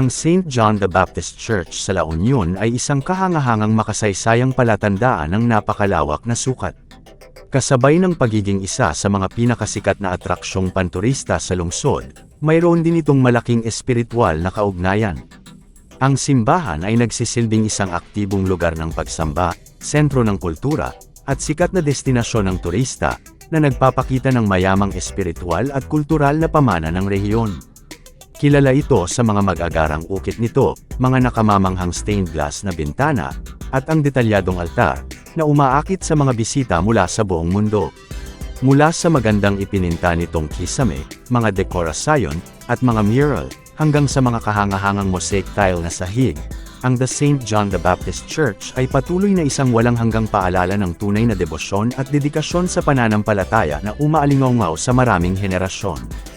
Ang St. John the Baptist Church sa La Union ay isang kahangahangang makasaysayang palatandaan ng napakalawak na sukat. Kasabay ng pagiging isa sa mga pinakasikat na atraksyong panturista sa lungsod, mayroon din itong malaking espiritual na kaugnayan. Ang simbahan ay nagsisilbing isang aktibong lugar ng pagsamba, sentro ng kultura, at sikat na destinasyon ng turista, na nagpapakita ng mayamang espiritual at kultural na pamana ng rehiyon. Kilala ito sa mga mag-agarang ukit nito, mga nakamamanghang stained glass na bintana, at ang detalyadong altar, na umaakit sa mga bisita mula sa buong mundo. Mula sa magandang ipininta nitong kisame, mga dekorasyon, at mga mural, hanggang sa mga kahangahangang mosaic tile na sahig, ang The St. John the Baptist Church ay patuloy na isang walang hanggang paalala ng tunay na debosyon at dedikasyon sa pananampalataya na umaalingaw sa maraming henerasyon.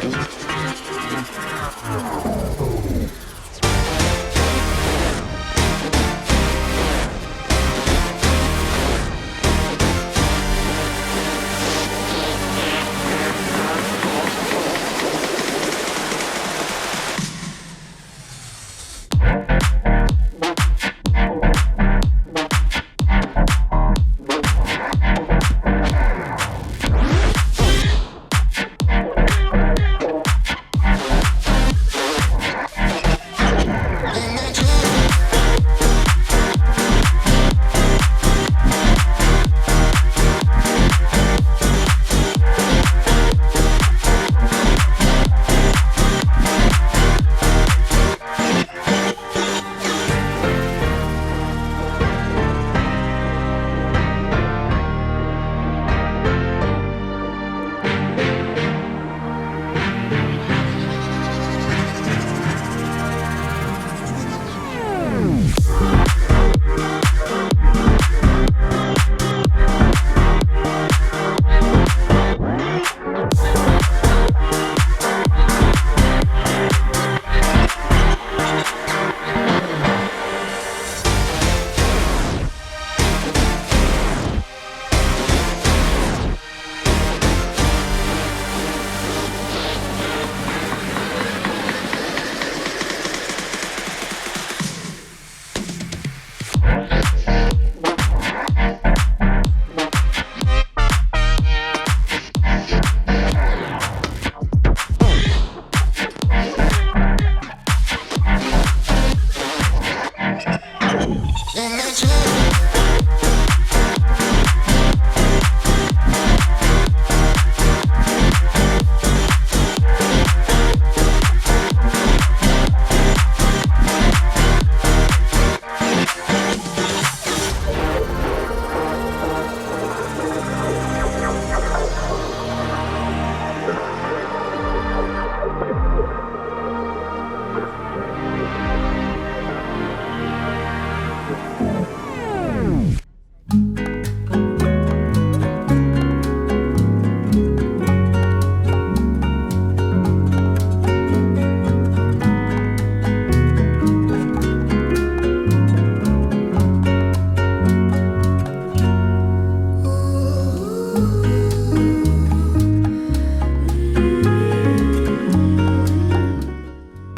あっ!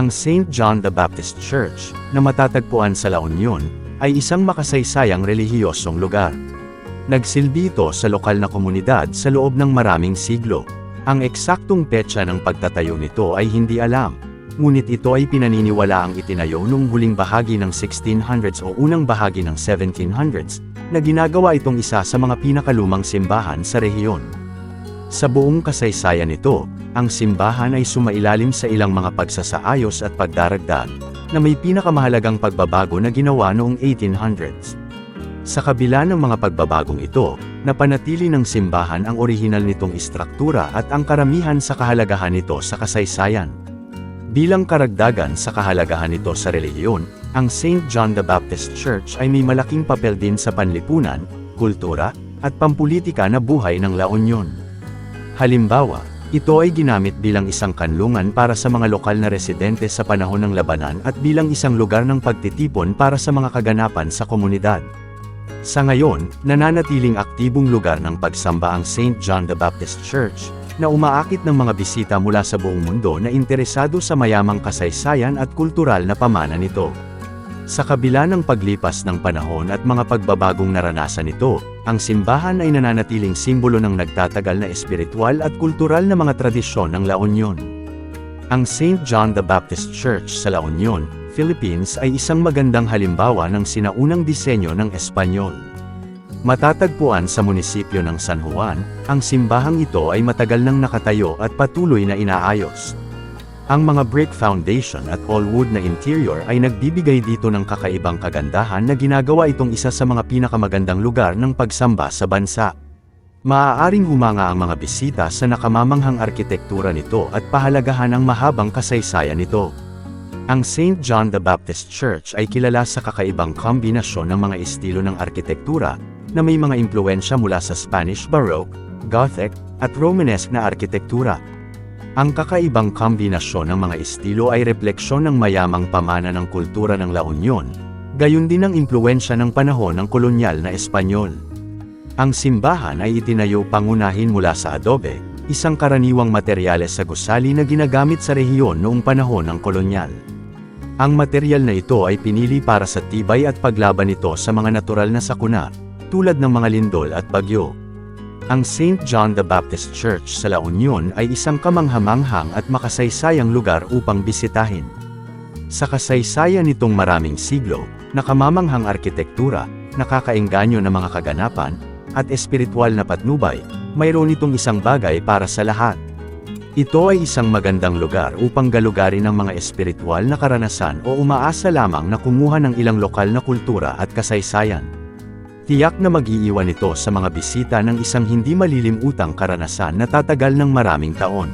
Ang St. John the Baptist Church, na matatagpuan sa La Union, ay isang makasaysayang relihiyosong lugar. Nagsilbi ito sa lokal na komunidad sa loob ng maraming siglo. Ang eksaktong petsa ng pagtatayo nito ay hindi alam, ngunit ito ay pinaniniwala ang itinayo noong huling bahagi ng 1600s o unang bahagi ng 1700s na ginagawa itong isa sa mga pinakalumang simbahan sa rehiyon. Sa buong kasaysayan nito, ang simbahan ay sumailalim sa ilang mga pagsasaayos at pagdaragdag, na may pinakamahalagang pagbabago na ginawa noong 1800s. Sa kabila ng mga pagbabagong ito, napanatili ng simbahan ang orihinal nitong istruktura at ang karamihan sa kahalagahan nito sa kasaysayan. Bilang karagdagan sa kahalagahan nito sa relihiyon, ang St. John the Baptist Church ay may malaking papel din sa panlipunan, kultura, at pampulitika na buhay ng La Union. Halimbawa, ito ay ginamit bilang isang kanlungan para sa mga lokal na residente sa panahon ng labanan at bilang isang lugar ng pagtitipon para sa mga kaganapan sa komunidad. Sa ngayon, nananatiling aktibong lugar ng pagsamba ang St. John the Baptist Church, na umaakit ng mga bisita mula sa buong mundo na interesado sa mayamang kasaysayan at kultural na pamana nito. Sa kabila ng paglipas ng panahon at mga pagbabagong naranasan nito, ang simbahan ay nananatiling simbolo ng nagtatagal na espiritual at kultural na mga tradisyon ng La Union. Ang St. John the Baptist Church sa La Union, Philippines ay isang magandang halimbawa ng sinaunang disenyo ng Espanyol. Matatagpuan sa munisipyo ng San Juan, ang simbahang ito ay matagal nang nakatayo at patuloy na inaayos. Ang mga brick foundation at all wood na interior ay nagbibigay dito ng kakaibang kagandahan na ginagawa itong isa sa mga pinakamagandang lugar ng pagsamba sa bansa. Maaaring humanga ang mga bisita sa nakamamanghang arkitektura nito at pahalagahan ang mahabang kasaysayan nito. Ang St. John the Baptist Church ay kilala sa kakaibang kombinasyon ng mga estilo ng arkitektura, na may mga impluensya mula sa Spanish Baroque, Gothic, at Romanesque na arkitektura. Ang kakaibang kombinasyon ng mga estilo ay refleksyon ng mayamang pamana ng kultura ng La Union, gayon din ang impluensya ng panahon ng kolonyal na Espanyol. Ang simbahan ay itinayo pangunahin mula sa adobe, isang karaniwang materyales sa gusali na ginagamit sa rehiyon noong panahon ng kolonyal. Ang material na ito ay pinili para sa tibay at paglaban nito sa mga natural na sakuna, tulad ng mga lindol at bagyo. Ang St. John the Baptist Church sa La Union ay isang kamanghamanghang at makasaysayang lugar upang bisitahin. Sa kasaysayan nitong maraming siglo, nakamamanghang arkitektura, nakakaengganyo na mga kaganapan, at espiritual na patnubay, mayroon itong isang bagay para sa lahat. Ito ay isang magandang lugar upang galugarin ang mga espiritual na karanasan o umaasa lamang na kumuha ng ilang lokal na kultura at kasaysayan. Tiyak na mag-iiwan ito sa mga bisita ng isang hindi malilimutang karanasan na tatagal ng maraming taon.